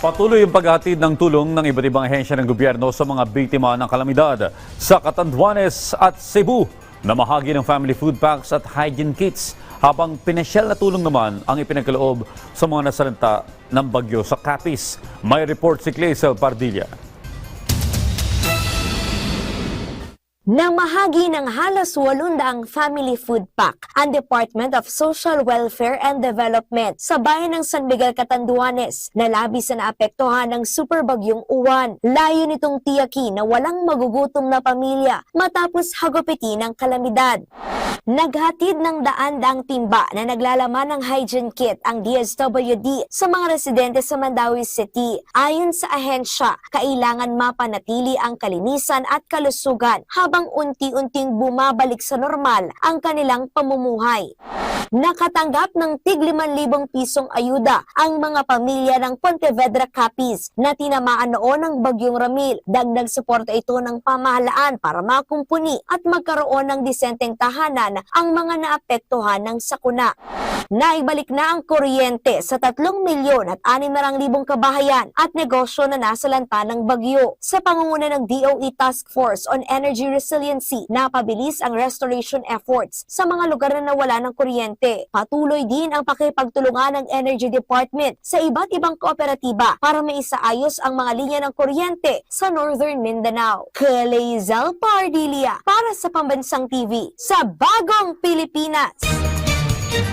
Patuloy ang paghatid ng tulong ng iba't ibang ahensya ng gobyerno sa mga biktima ng kalamidad sa Catanduanes at Cebu. Namahagi ng family food packs at hygiene kits habang pinasyal na tulong naman ang ipinagkaloob sa mga nasalanta ng bagyo sa Capiz. May report si Clazel Pardilla. Namahagi ng halos 800 family food pack ang Department of Social Welfare and Development sa bayan ng San Miguel Catanduanes na labis na naapektuhan ng superbagyong uwan. Layo nitong tiyaki na walang magugutom na pamilya matapos hagupitin ng kalamidad. Naghatid ng daan-daang timba na naglalaman ng hygiene kit ang DSWD sa mga residente sa Mandawi City. Ayon sa ahensya, kailangan mapanatili ang kalinisan at kalusugan habang unti-unting bumabalik sa normal ang kanilang pamumuhay. Nakatanggap ng tig 5,000 pisong ayuda ang mga pamilya ng Pontevedra Capiz na tinamaan noon ng Bagyong Ramil. Dagdag suporta ito ng pamahalaan para makumpuni at magkaroon ng disenteng tahanan ang mga naapektuhan ng sakuna. Naibalik na ang kuryente sa 3 milyon at 600 libong kabahayan at negosyo na nasalanta ng bagyo. Sa pangunguna ng DOE Task Force on Energy Resiliency, napabilis ang restoration efforts sa mga lugar na nawala ng kuryente. Patuloy din ang pakipagtulungan ng Energy Department sa iba't ibang kooperatiba para maisaayos ang mga linya ng kuryente sa Northern Mindanao. Kalezel Pardilia para sa Pambansang TV sa Bagong Pilipinas.